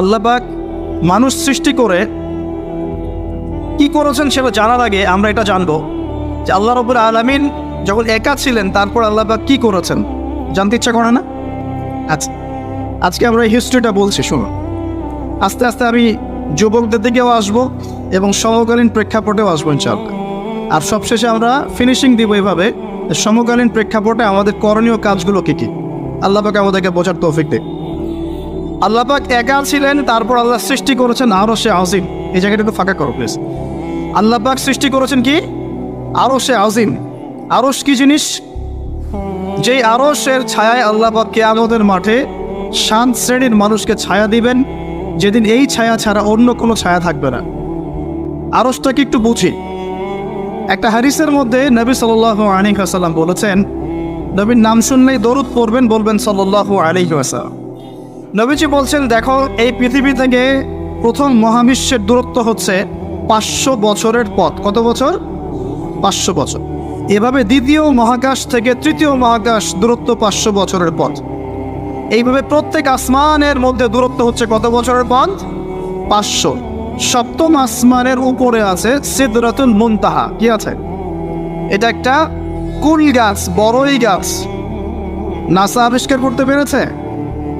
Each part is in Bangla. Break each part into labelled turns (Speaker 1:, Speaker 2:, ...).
Speaker 1: আল্লাপাক মানুষ সৃষ্টি করে কি করেছেন সেটা জানার আগে আমরা এটা জানব যে আল্লাহ রবুল আলমিন যখন একা ছিলেন, তারপর আল্লাপাক কি করেছেন? জানতে ইচ্ছা করে না? আচ্ছা আজকে আমরা হিস্ট্রিটা বলছি, শুনুন। আস্তে আস্তে আমি যুবকদের দিকেও আসব এবং সমকালীন প্রেক্ষাপটেও আসব, ইনশাআল্লাহ। আর সবশেষে আমরা ফিনিশিং দিব এভাবে সমকালীন প্রেক্ষাপটে আমাদের করণীয় কাজগুলো কী কী? আল্লাপাক আমাদেরকে বোঝার তৌফিক দেয় আল্লাপাক একা ছিলেন, তারপর আল্লাহ সৃষ্টি করেছেন আরও সে আজিম। এই জায়গাটা একটু ফাঁকা করো প্লিজ আল্লাপাক সৃষ্টি করেছেন কি? আরও সে আজিম। আরস কি জিনিস? যেই আরসের ছায়ায় আল্লাপাক কেয়ামতের মাঠে শান্ত শ্রেণির মানুষকে ছায়া দিবেন, যেদিন এই ছায়া ছাড়া অন্য কোনো ছায়া থাকবে না। আরসটাকে একটু বুঝি? একটা হারিসের মধ্যে নবী সাল্লাহ আলী আসাল্লাম বলেছেন, নবীর নাম শুনলেই দরুদ পড়বেন, বলবেন সাল্লাহ আলী আসাল্লাম নবীজি বলছেন, দেখো, এই পৃথিবী থেকে প্রথম মহাবিশ্বের দূরত্ব হচ্ছে পাঁচশো বছরের পথ। কত বছর? পাঁচশো বছর। এভাবে দ্বিতীয় মহাকাশ থেকে তৃতীয় মহাকাশ দূরত্ব পাঁচশো বছরের পথ। এইভাবে প্রত্যেক আসমানের মধ্যে দূরত্ব হচ্ছে কত বছরের পথ? পাঁচশো। সপ্তম আসমানের উপরে আছে সিদরাতুল মুনতাহা। কি আছে? এটা একটা কুল গাছ, বড়ই গাছ। নাসা আবিষ্কার করতে পেরেছে?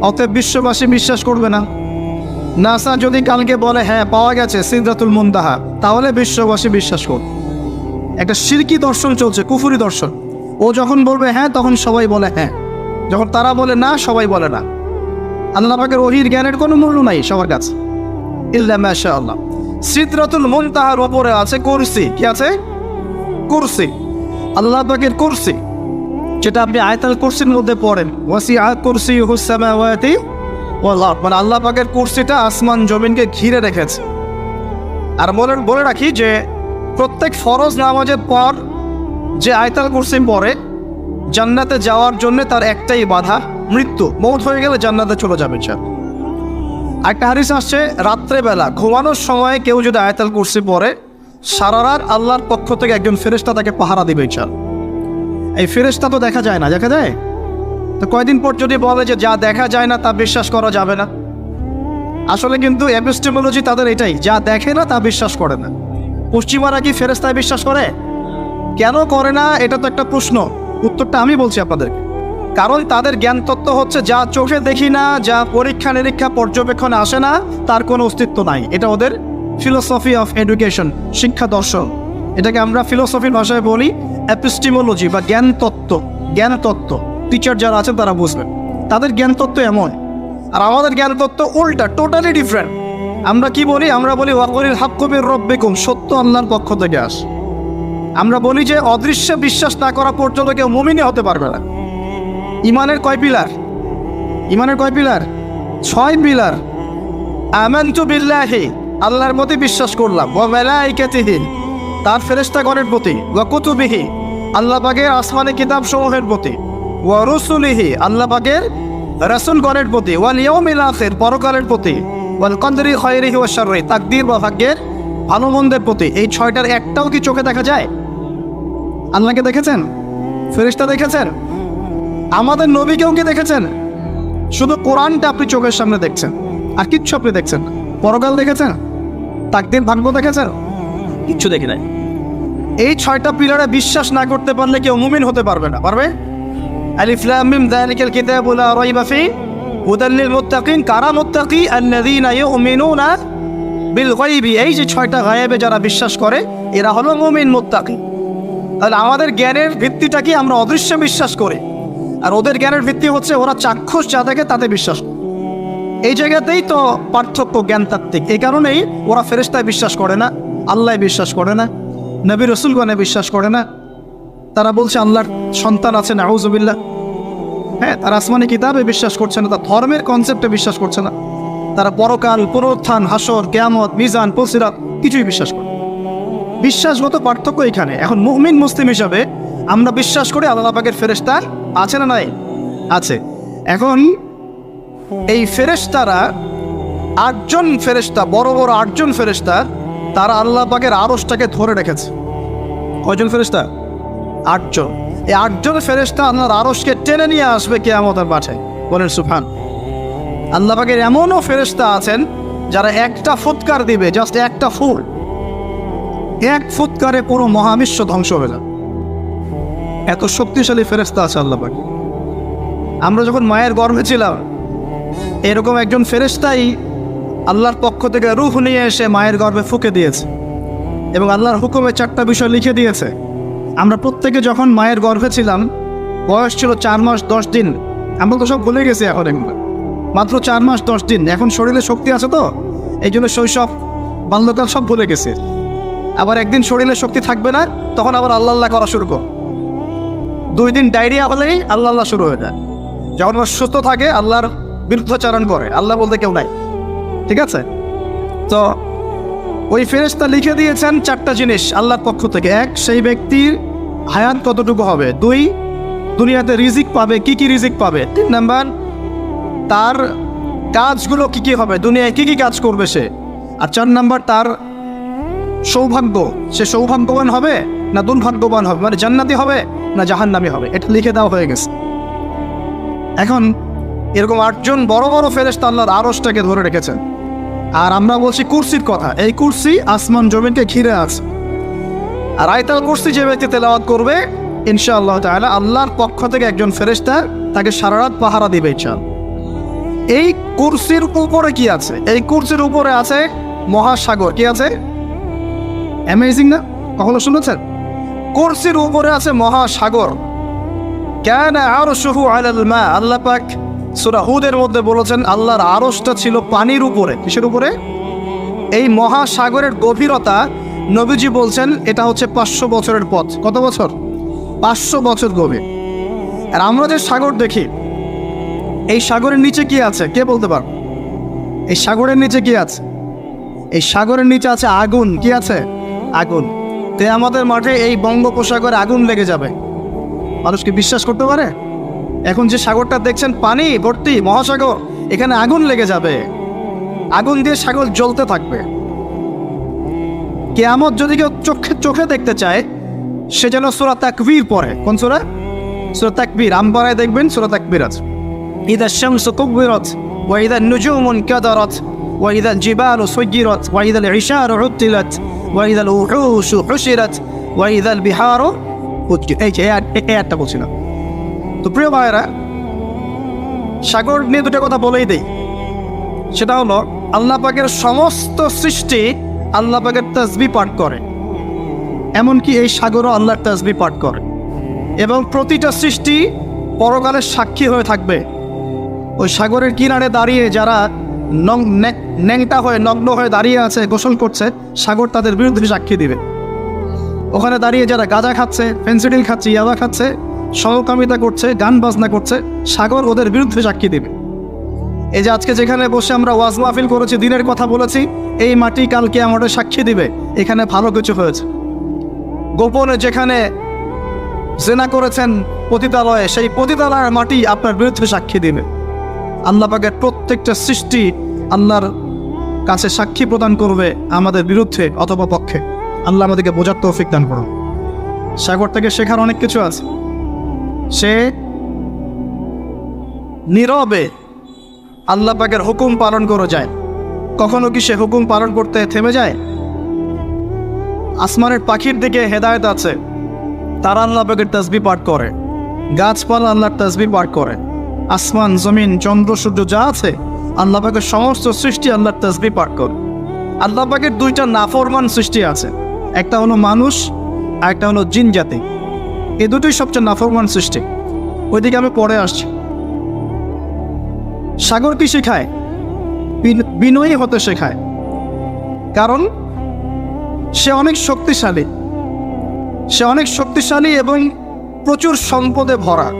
Speaker 1: অতএব বিশ্ববাসী বিশ্বাস করবে না। নাসা যদি কালকে বলে হ্যাঁ পাওয়া গেছে সিদ্ধাতুল মুন্দাহা তাহলে বিশ্ববাসী বিশ্বাস করবে একটা সিরকি দর্শন চলছে, কুফুরি দর্শন। ও যখন বলবে হ্যাঁ তখন সবাই বলে হ্যাঁ। যখন তারা বলে, না, সবাই বলে, না। আল্লাহ পাকের ওহির জ্ঞানের কোনো মূল্য নাই সবার কাছে। ইল্লা মাশা আল্লাহ সিদ্রাতুল মুনতাহার ওপরে আছে কুরসি। কি আছে? কুরসি। আল্লাহ পাকের কুরসি। যেটা আপনি আয়তাল কুরসির মধ্যে পড়েন। ওয়াসি আ কুরসি হুসামাওয়াতি মানে আল্লাহ পাকের কুরসিটা আসমান জমিনকে ঘিরে রেখেছে। আর বলে বলে রাখি যে প্রত্যেক ফরজ নামাজের পর যে আয়তাল কুরসি পড়ে, জান্নাতে যাওয়ার জন্য তার একটাই বাধা, মৃত্যু। মৌত হয়ে গেলে জান্নাতে চলে যাবে স্যার একটা হারিস আসছে, রাত্রেবেলা, ঘুমানোর সময় কেউ যদি আয়তাল কুরসি পড়ে, সারা রাত আল্লাহর পক্ষ থেকে একজন ফেরেশতা তাকে পাহারা দিবে স্যার এই ফেরেশতা তো দেখা যায় না, দেখা যায়? তো কয়দিন পর যদি বলে যে যা দেখা যায় না তা বিশ্বাস করা যাবে না? আসলে কিন্তু এপিস্টেমোলজি তাদের এটাই, যা দেখে না তা বিশ্বাস করে না। পশ্চিমারা কি ফেরেস্তায় বিশ্বাস করে? কেন করে না? এটা তো একটা প্রশ্ন। উত্তরটা আমি বলছি আপনাদেরকে। কারণ তাদের জ্ঞান তত্ত্ব হচ্ছে যা চোখে দেখি না, যা পরীক্ষা নিরীক্ষা পর্যবেক্ষণ আসে না, তার কোনো অস্তিত্ব নাই। এটা ওদের ফিলোসফি অফ এডুকেশন শিক্ষা দর্শন এটাকে আমরা ফিলোসফির ভাষায় বলি অ্যাপিস্টিমোলজি বা জ্ঞান তত্ত্ব। জ্ঞান তত্ত্ব। টিচার যারা আছেন তারা বুঝবেন। তাদের জ্ঞান তত্ত্ব এমন। আর আমাদের জ্ঞান তত্ত্ব উল্টা টোটালি ডিফারেন্ট আমরা কি বলি? আমরা বলি ওয়াকরিল হাক্কবির রব্বিকুম সত্য আল্লাহর পক্ষ থেকে আস। আমরা বলি যে, অদৃশ্য বিশ্বাস না করা পর্যন্ত কেউ মুমিনই হতে পারবে না। ইমানের কয় পিলার? ইমানের কয় পিলার? ছয় পিলার। আমানতু বিল্লাহি, আল্লাহর প্রতি বিশ্বাস করলাম। ওয়া মালাইকাতিহি। তার ফেরেশতাগণের প্রতি, ওয়া কুতুবিহি আল্লাহ পাকের আসমানি কিতাব সমূহের প্রতি, ওয়া রুসুলিহি আল্লাহ পাকের রাসূলগণের প্রতি, ওয়াল ইয়াউমিল আখির, পরকালের প্রতি, ওয়াল কদরি খায়রিহি ওয়া শাররি, তাকদীর বা ভাগ্যের ভালো মন্দের প্রতি। এই ছয়টার একটাও কি চোখে দেখা যায়? আল্লাহকে দেখেছেন? ফেরেশতা দেখেছেন? আমাদের নবীকেও কি দেখেছেন? শুধু কোরআনটা আপনি চোখের সামনে দেখছেন, আর কিচ্ছু আপনি দেখছেন পরকাল দেখেছেন? তাকদির ভাগ্য দেখেছেন? কিচ্ছু দেখি নাই। এই ছয়টা পিলারে বিশ্বাস না করতে পারলে কেউ মুমিন হতে পারবে না। পারবে? আলিফ লাম মিম যালিকাল কিতাবু লা রাইবা ফি হুদাল লিল মুত্তাকিন। কারা মুত্তাকি? আল্লাযীনা ইউমিনুনা বিল গায়বি। এই যে ছয়টা গায়েবে যারা বিশ্বাস করে, এরা হলো মুমিন মুত্তাকি। তাহলে আমাদের জ্ঞানের ভিত্তিটা কি? আমরা অদৃশ্য বিশ্বাস করি। আর ওদের জ্ঞানের ভিত্তি হচ্ছে ওরা চাক্ষুষ যা দেখে তাতে বিশ্বাস এই জায়গাতেই তো পার্থক্য জ্ঞানতাত্ত্বিক। এই কারণেই ওরা ফেরেস্তায় বিশ্বাস করে না আল্লাহ বিশ্বাস করে না। নবী রসুলগণে বিশ্বাস করে না। তারা বলছে, আল্লাহর সন্তান আছে, নাউজুবিল্লাহ। হ্যাঁ তারা আসমানি কিতাবে বিশ্বাস করছে না, তার ধর্মের কনসেপ্টে বিশ্বাস করছে না। তারা পরকাল, পুনরুত্থান, হাসর, কেয়ামত, মিজান পসিরাত কিছুই বিশ্বাস করে বিশ্বাসগত পার্থক্য এখানে। এখন মুহমিন মুসলিম হিসাবে আমরা বিশ্বাস করি আল্লাহ পাকের ফেরেস্তা আছে না নাই? আছে। এখন এই ফেরেশতারা আটজন ফেরেশতা, বড় বড় আটজন ফেরেশতা তারা আল্লাহ পাকের আরসটাকে ধরে রেখেছে। কয়জন ফেরেশতা? আটজন। এই আটজন ফেরেশতা আল্লাহর আরসকে টেনে নিয়ে আসবে কে আমাদের মাঠে। বলেন সুফান আল্লাহ পাকের এমনও ফেরেশতা আছেন, যারা একটা ফুৎকার দিবে জাস্ট একটা ফুল। এক ফুৎকারে পুরো মহাবিশ্ব ধ্বংস হয়ে যাবে এত শক্তিশালী ফেরেশতা আছে আল্লাহ পাক। আমরা যখন মায়ের গর্ভে ছিলাম, এরকম একজন ফেরেশতাই আল্লাহর পক্ষ থেকে রুহ নিয়ে এসে মায়ের গর্ভে ফুকে দিয়েছে এবং আল্লাহর হুকুমে চারটা বিষয় লিখে দিয়েছে। আমরা প্রত্যেকে যখন মায়ের গর্ভে ছিলাম, বয়স ছিল চার মাস দশ দিন। আমরা তো সব ভুলে গেছি এখন এগুলো মাত্র চার মাস দশ দিন। এখন শরীরে শক্তি আছে তো? এই জন্য শৈশব, বাল্যকাল সব ভুলে গেছে। আবার একদিন শরীরে শক্তি থাকবে না, তখন আবার আল্লাহ আল্লাহ করা শুরু কর দুই দিন ডায়রিয়া হলেই আল্লাহ আল্লাহ শুরু হয়ে যায়। যখন সুস্থ থাকে, আল্লাহর বিরুদ্ধাচারণ করে। আল্লাহ বলতে কেউ নাই। ঠিক আছে? তো ওই ফেরেশতা লিখে দিয়েছেন চারটা জিনিস আল্লাহর পক্ষ থেকে। এক, সেই ব্যক্তির হায়াত কতটুকু হবে? দুই, দুনিয়াতে রিজিক পাবে, কি কি রিজিক পাবে? তিন নাম্বার, তার কাজগুলো কি কি হবে? দুনিয়ায় কি কি কাজ করবে সে? আর চার নাম্বার, তার সৌভাগ্য, সে সৌভাগ্যবান হবে না দুর্ভাগ্যবান হবে? মানে জান্নাতি হবে না জাহান্নামি হবে? এটা লিখে দেওয়া হয়ে গেছে। এখন এরকম আটজন বড় বড় ফেরেশতা আল্লাহর আরসটাকে ধরে রেখেছেন। আর আমরা বলছি কুরসির কথা, এই কুরসি আসমান জমিনকে ঘিরে আছে। আর আয়তাল কুরসি যে ব্যক্তি তেলাওয়াত করবে, ইনশাআল্লাহ তাআলা আল্লাহর পক্ষ থেকে একজন ফেরেশতা তাকে সারা রাত পাহারা দিবে ইনশাআল্লাহ। এই কুরসির উপরে কি আছে? এই কুরসির উপরে আছে মহাসাগর। কি আছে? অ্যামেজিং না? কখনো শুনেছেন? কুরসির উপরে আছে মহাসাগর। কেন আরও শুহু আলাল মা, আল্লাহ পাক সূরা হুদের মধ্যে বলেছেন, আল্লাহর আরশটা ছিল পানির উপরে। কিসের উপরে? এই মহাসাগরের গভীরতা নবীজি বলছেন, এটা হচ্ছে পাঁচশো বছরের পথ। কত বছর? পাঁচশো বছর গভীর। আর আমরা যে সাগর দেখি, এই সাগরের নিচে কি আছে? কে বলতে পার এই সাগরের নিচে কি আছে? এই সাগরের নিচে আছে আগুন। কি আছে? আগুন। তে আমাদের মাঠে এই বঙ্গোপসাগরে আগুন লেগে যাবে। মানুষ কি বিশ্বাস করতে পারে? এখন যে সাগরটা দেখছেন, পানি, ভর্তি, মহাসাগর, এখানে আগুন লেগে যাবে। আগুন দিয়ে সাগর জ্বলতে থাকবে। কেয়ামত যদি কেউ চোখে চোখে দেখতে চায়, সে যেন সুরা তাকবীর পরে কোন সুরা? সুরা তাকবীর। আমপাড়ায় দেখবেন সুরা তাকবীর আছে। ইদা শামসু কুব্বিরত, ওয়া ইদা নুজুমুন কাদারত, ওয়া ইদা জিবালু সুজিরত ওয়া ইদা ইশারু উত্তিলত ওয়া ইদা রথ হুশিরত, ওয়া ইদা বিহারু এই যে, এই বলছিলাম তো প্রিয় ভাইরা সাগর নিয়ে দুটো কথা বলেই দেই। সেটা হলো, আল্লাহ পাকের সমস্ত সৃষ্টি আল্লাহ পাকের তসবি পাঠ করে, এমনকি এই সাগরও আল্লাহর তসবি পাঠ করে। এবং প্রতিটা সৃষ্টি পরকালের সাক্ষী হয়ে থাকবে। ওই সাগরের কিনারে দাঁড়িয়ে যারা নে- ন্যাংটা হয়ে, নগ্ন হয়ে দাঁড়িয়ে আছে, গোসল করছে, সাগর তাদের বিরুদ্ধে সাক্ষী দিবে। ওখানে দাঁড়িয়ে যারা গাঁজা খাচ্ছে, ফেন্সিডিল খাচ্ছে, ইয়াবা খাচ্ছে সহকামিতা করছে, গান বাজনা করছে, সাগর ওদের বিরুদ্ধে সাক্ষী দেবে। এই যে আজকে যেখানে বসে আমরা ওয়াজ মাহফিল করেছি, দিনের কথা বলেছি, এই মাটি কালকে আমাদের সাক্ষী দিবে। এখানে ভালো কিছু হয়েছে। গোপনে যেখানে জেনা করেছেন পতিতালয়ে, সেই পতিতালয়ের মাটি আপনার বিরুদ্ধে সাক্ষী দিবে। আল্লাহ পাকের প্রত্যেকটা সৃষ্টি আল্লাহর কাছে সাক্ষী প্রদান করবে আমাদের বিরুদ্ধে অথবা পক্ষে। আল্লাহ আমাদেরকে বোঝার তৌফিক দান করুন। সাগর থেকে শেখার অনেক কিছু আছে। সে নীরবে আল্লাহ পাকের হুকুম পালন করে যায়। কখনো কি সে হুকুম পালন করতে থেমে যায়? আসমানের পাখির দিকে হেদায়েত আছে। তারা আল্লাহ পাকের তসবি পাঠ করে। গাছপালা আল্লাহর তসবি পাঠ করে। আসমান, জমিন, চন্দ্র, সূর্য যা আছে, আল্লাহ পাকের সমস্ত সৃষ্টি আল্লাহর তসবি পাঠ করে। আল্লাহ পাকের দুইটা নাফরমান সৃষ্টি আছে। একটা হলো মানুষ, আর একটা হলো জিন জাতি। এই দুটোই সবচেয়ে নাফরমান সৃষ্টি। ওইদিকে আমি পরে আসছি। সাগর কি শেখায়? বিনয়ী হতে শেখায়। কারণ, সে অনেক শক্তিশালী। সে অনেক শক্তিশালী এবং প্রচুর সম্পদে ভরা।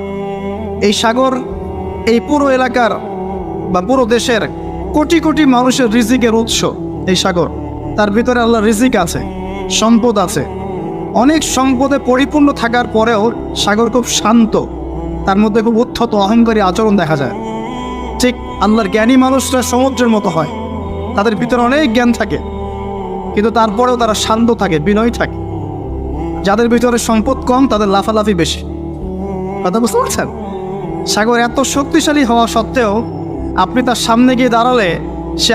Speaker 1: এই সাগর, এই পুরো এলাকার বা পুরো দেশের কোটি কোটি মানুষের রিজিকের উৎস এই সাগর। তার ভিতরে আল্লাহ রিজিক আছে, সম্পদ আছে। অনেক সম্পদে পরিপূর্ণ থাকার পরেও সাগর খুব শান্ত। তার মধ্যে খুব উত্থত অহংকারী আচরণ দেখা যায়। ঠিক আল্লাহর জ্ঞানী মানুষরা সমুদ্রের মতো হয়। তাদের ভিতরে অনেক জ্ঞান থাকে। কিন্তু তারপরেও তারা শান্ত থাকে, বিনয় থাকে। যাদের ভিতরে সম্পদ কম, তাদের লাফালাফি বেশি। কথা বুঝতে পারছেন? সাগর এত শক্তিশালী হওয়া সত্ত্বেও আপনি তার সামনে গিয়ে দাঁড়ালে সে